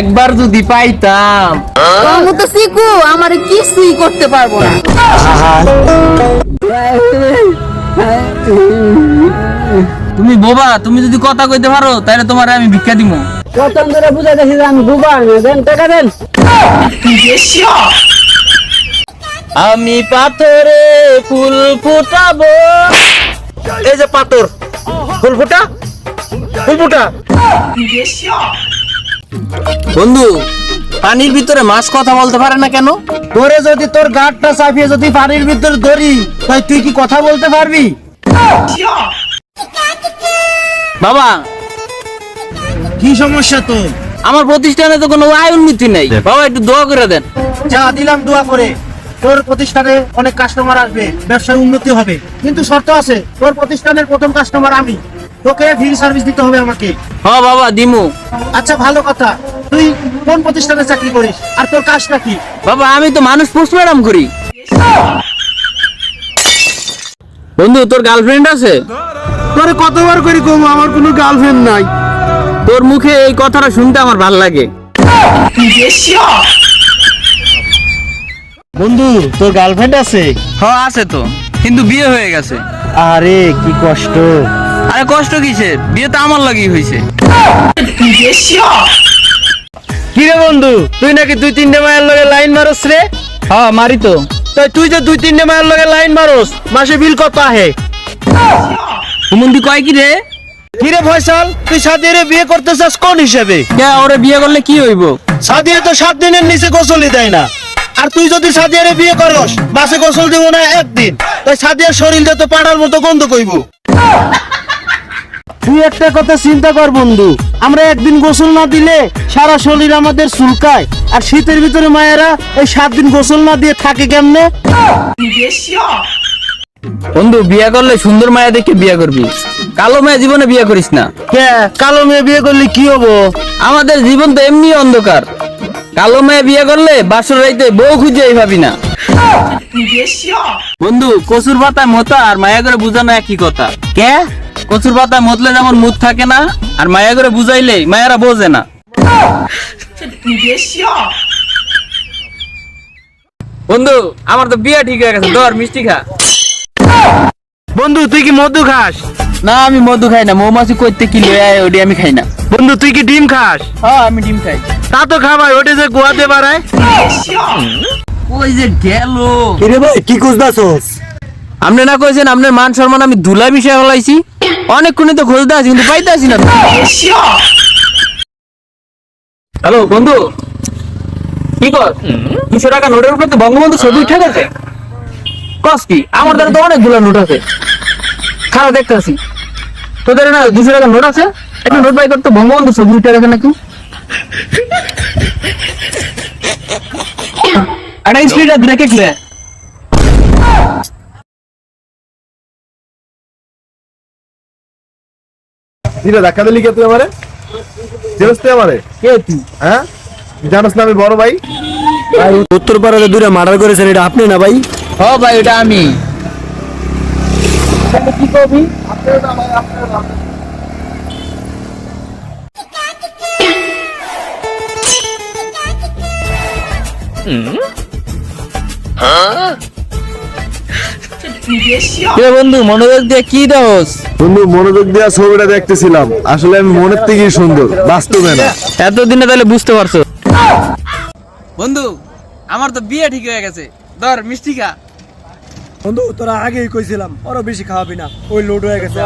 একবার যদি পাইতাম। তোর মতো সিকু আমার কিছুই করতে পারব না। তুমি বোবা তুমি যদি কথা কইতে পারো তাহলে তোমার আমি ভিক্ষা দিব প্রথম ধরে বুঝাইতেছি যে আমি বুবা দেন টাকা দেন। আমি পাথরে ফুল ফুটাবো। এই যে পাথর ফুল ফুটা? ফুল ফুটা? বন্ধু পানির ভিতরে মাছ কথা বলতে পারে না কেন? তোরে যদি তোর গাঁটটা চাপিয়ে যদি পানির ভিতরে ধরি তাই তুই কি কথা বলতে পারবি? বাবা কি সমস্যা তোর? আমার প্রতিষ্ঠানে তো কোনো আয় উন্নতি নেই। বাবা একটু দোয়া করে দেন। যা দিলাম দোয়া করে। তোর প্রতিষ্ঠানে অনেক কাস্টমার আসবে ব্যবসায় উন্নতি হবে। কিন্তু শর্ত আছে তোর প্রতিষ্ঠানের প্রথম কাস্টমার আমি। তোকে ফ্রি সার্ভিস দিতে হবে আমাকে। হ বাবা দিমু। আচ্ছা ভালো কথা। তুই কোন প্রতিষ্ঠানে চাকরি করিস? আর তোর কাজটা কি? বাবা আমি তো মানুষ পোস্টম্যাডাম করি। বন্ধু তোর গার্লফ্রেন্ড আছে? তোরে কতবার করি কম আমার কোনো গার্লফ্রেন্ড নাই। তোর মুখে এই কথাটা শুনতে আমার ভালো লাগে। বন্ধু তোর গার্লফ্রেন্ড আছে? হ্যাঁ আছে তো। কিন্তু বিয়ে হয়ে গেছে। আরে কি কষ্ট। আরে কষ্ট কিসের? বিয়ে তো আমার লাগি হয়েছে। কি রে বন্ধু তুই নাকি দুই তিনটে মায়ের লগে লাইন মারস রে? হ্যাঁ মারি তো। তাই তুই যে দুই তিনটে মায়ের লগে লাইন মারস মাসে বিল কত আহে? হুমন্দি কয় কি রে? কি রে ফয়সাল তুই সাদিয়ারে বিয়ে করতে চাস কোন হিসেবে? কে ওরে বিয়ে করলে কি হইব? সাদিয়া তো সাত দিনের নিচে গোসলই দেয় না। আর তুই যদি সাদিয়ারে বিয়ে করস মাসে গোসল দিব না একদিন। তাই সাদিয়ার শরীরটা তো পাড়ার মতো গন্ধ কইব। তুই একটা কথা চিন্তা কর বন্ধু। আমরা একদিন গোসল না দিলে সারা শরীর আমাদের চুলকায়। আর শীতের ভিতরে মায়েরা এই সাত দিন গোসল না দিয়ে থাকে কেমনে? বন্ধু বিয়ে করলে সুন্দর মায়া দেখে বিয়ে করবি। কালো মায়া জীবনে বিয়ে করিস না। কে? কালো মেয়ে বিয়ে করলে কি হব? আমাদের জীবন তো এমনি অন্ধকার। কালো মেয়ে বিয়ে করলে বাসর রাইতে বউ খুঁজে এই ভাবি না। বন্ধু কচুর পাতায় মোতা আর মায়া করে বুঝানো একই কথা। কে? কচুর পাতায় মতলে যেমন মুখ থাকে না আর মায়া করে বুঝাইলে মায়েরা বোঝে না। বন্ধু আমার তো বিয়ে ঠিক হয়ে গেছে ধর মিষ্টি খা। বন্ধু তুই কি মধু খাস? না আমি মধু খাই না মৌমাছি করতে কি লয়ে আয় ওটি আমি খাই না। বন্ধু তুই কি ডিম খাস? হ্যাঁ আমি ডিম খাই। তা তো খাবাই ওটা যে গোয়াতে বাড়ায়। ওই যে গেল। কিরে ভাই কি খুঁজদাছস আপনি না কইছেন আপনার মান সম্মান আমি ধুলা মিশাই ফেলাইছি। অনেকক্ষণই তো খুঁজতে আছি কিন্তু পাইতে আছি না। হ্যালো বন্ধু। কি কর? দুশো টাকা নোটের উপরে তো বঙ্গবন্ধু ছবি উঠে গেছে। কস কি? আমার দ্বারা তো অনেকগুলো নোট আছে। খারাপ দেখতে আছি তোদের না দুশো টাকা নোট আছে? একটা নোট বাই করতে বঙ্গবন্ধু ছবি উঠে গেছে নাকি? একটা স্পিড ব্রেকে দিলে ধাক্কা দিলি কে তুই আমারে? চিনস তুই আমারে? কে তুই? হ্যাঁ? জানোস না আমি বড় ভাই? উত্তর পাড়াতে দূরে মার্ডার করেছেন এটা আপনি না ভাই? হ ভাই এটা আমি। কে বন্ধু মনোযোগ দিয়ে কি দোস বন্ধু মনোযোগ দিয়া ছবিটা দেখতেছিলাম। আসলে আমি মনের থেকেই সুন্দর বাস্তবে না। এতদিনে তাহলে বুঝতে পারছ। বন্ধু আমার তো বিয়ে ঠিক হয়ে গেছে। ধর মিষ্টি খা। বন্ধু তোরা আগেই কইছিলাম আরও বেশি খাওয়াবি না। ওই লোড হয়ে গেছে।